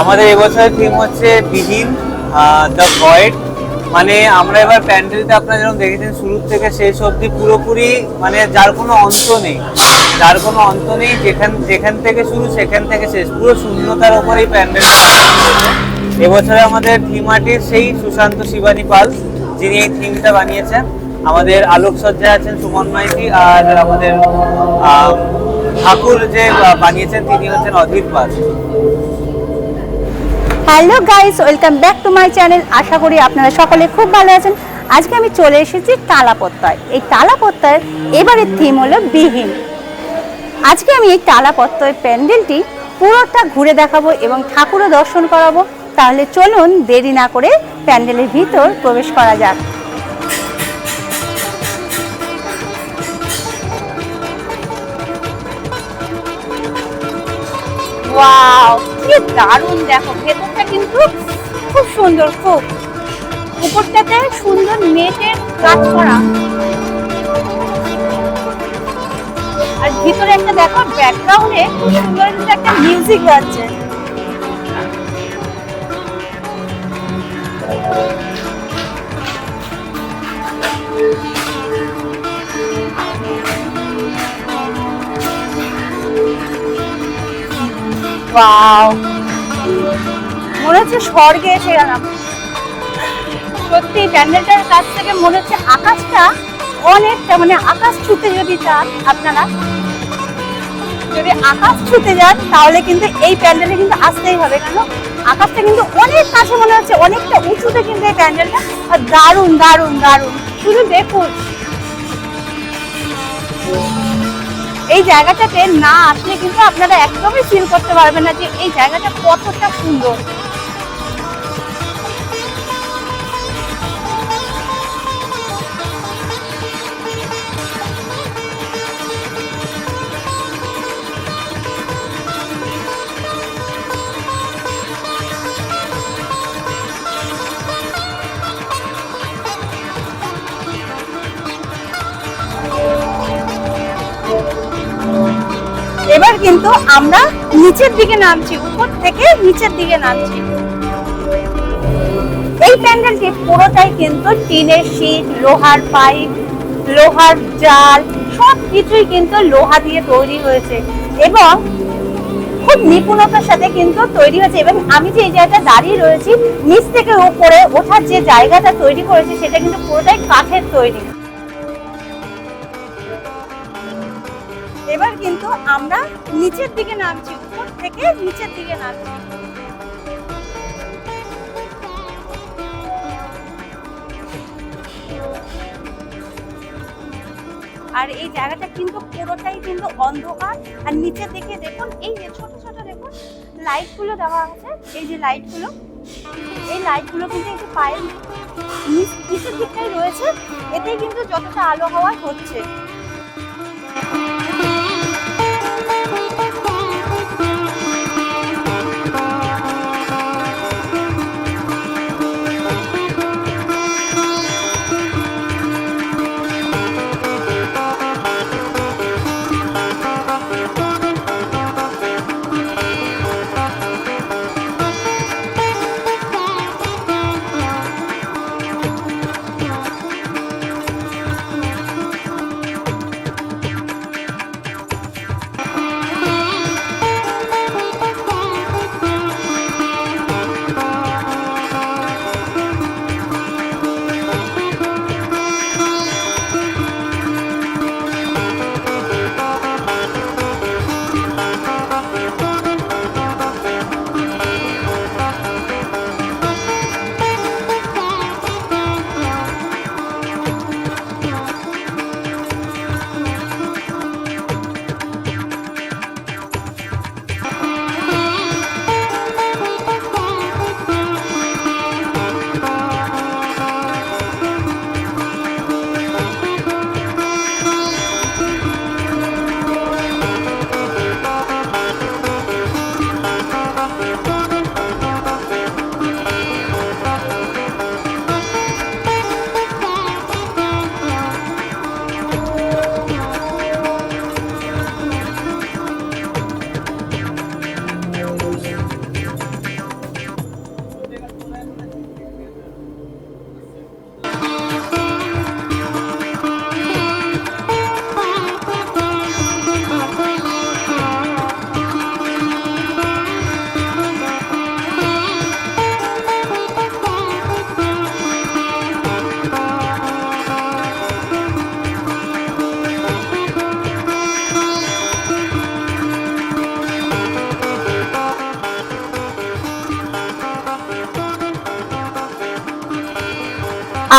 আমাদের এবছরের থিম হচ্ছে বিহীন দ্য ভয়েড মানে আমরা এবার প্যান্ডেলটা আপনারা যেরকম দেখেছেন, শুরু থেকে শেষ অবধি পুরোপুরি মানে যার কোনো অন্ত নেই। যার কোনো অন্ত নেই, যেখান যেখান থেকে শুরু সেখান থেকে শেষ। পুরো শূন্যতার ওপরেই প্যান্ডেল এবছরে আমাদের থিম আর্টিস্ট সেই সুশান্ত শিবানী পাল, যিনি এই থিমটা বানিয়েছেন। আমাদের আলোকসজ্জায় আছেন সুমন মাইতি আর আমাদের ঠাকুর যে বানিয়েছেন, তিনি হচ্ছেন Adhir Pal. Hello guys, welcome back to my channel. আশা করি আপনারা সকলে খুব ভালো আছেন। আজকে আমি চলে এসেছি তালাপত্তায়। এই তালাপত্তার এবারের থিম হলো বিহীন। আজকে আমি এই তালাপত্তয় প্যান্ডেলটি পুরোটা ঘুরে দেখাবো এবং ঠাকুরও দর্শন করাবো। তাহলে চলুন দেরি না করে প্যান্ডেলের ভিতর প্রবেশ করা যাক। ওয়াও! কি দারুণ, দেখো, ভেতরটা কিন্তু খুব সুন্দর, খুব। উপরটাতে সুন্দর নেটের কাজ করা। আর ভিতরে একটা দেখো ব্যাকগ্রাউন্ডে সুন্দর একটা মিউজিক বাজছে ওয়াও মনে হচ্ছে স্বর্গে এসে গেলাম। সত্যি, প্যান্ডেলটার কাছ থেকে মনে হচ্ছে আকাশটা অনেকটা মানে আকাশ ছুতে যদি চান আপনারা, যদি আকাশ ছুতে যান, তাহলে কিন্তু এই প্যান্ডেলে কিন্তু আসতেই হবে। কেন? আকাশটা কিন্তু অনেক কাছে মনে হচ্ছে, অনেকটা উঁচুতে কিন্তু এই প্যান্ডেলটা। দারুণ দারুণ দারুণ। শুধু দেখুন। এই জায়গাটাতে না আসলে কিন্তু আপনারা একদমই ফিল করতে পারবেন না যে এই জায়গাটা কতটা সুন্দর। কিন্তু আমরা নিচের দিকে নামছি, উপর থেকে নিচের দিকে নামছি। এই প্যান্ডেলটি পুরোটাই কিন্তু টিনের শীট, লোহার পাইপ, লোহার জাল সব কিছুই কিন্তু লোহা দিয়ে তৈরি হয়েছে এবং খুব নিপুণতার সাথে কিন্তু তৈরি হয়েছে এবং আমি যে এই জায়গাটা দাঁড়িয়ে রয়েছি, নিচ থেকে উপরে ওঠার যে জায়গাটা তৈরি করেছে, সেটা কিন্তু পুরোটাই কাঠের তৈরি। আমরা নিচের দিকে নামছি, উপর থেকে নিচের দিকে নামছি। আর এই জায়গাটা কিন্তু পুরোটাই কিন্তু অন্ধকার। আর নিচের দিকে দেখুন, এই যে ছোট ছোট দেখুন, লাইটগুলো দেওয়া আছে। এই যে লাইটগুলো, এই লাইটগুলো কিন্তু এই যে পায়ের নিচ- নিচের দিকটাই রয়েছে। এতেই কিন্তু যতটা আলো হাওয়া হচ্ছে।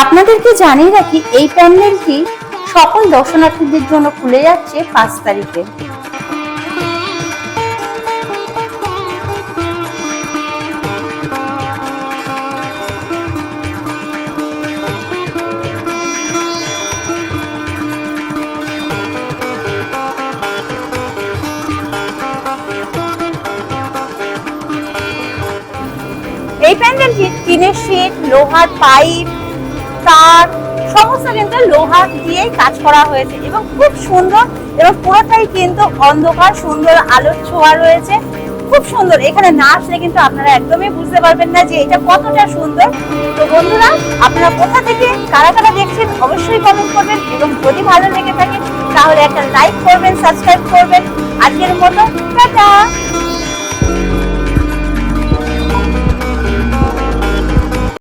আপনাদেরকে জানিয়ে রাখি, এই প্যান্ডেলটি সকল দর্শনার্থীদের জন্য খুলে যাচ্ছে পাঁচ তারিখে। এই প্যান্ডেলটি টিনের শীট লোহার পাইপ সমস্ত কিন্তু লোহা দিয়েই কাজ করা হয়েছে এবং খুব সুন্দর এবং পুরোটাই কিন্তু অন্ধকার, সুন্দর আলোর ছোঁয়া রয়েছে। খুব সুন্দর। এখানে না আসলে কিন্তু আপনারা একদমই বুঝতে পারবেন না যে এটা কতটা সুন্দর। তো বন্ধুরা, আপনারা কোথা থেকে, কারা কারা দেখছেন অবশ্যই কমেন্ট করবেন এবং যদি ভালো লেগে থাকে, তাহলে একটা লাইক করবেন সাবস্ক্রাইব করবেন। আজকের মতো, টাটা!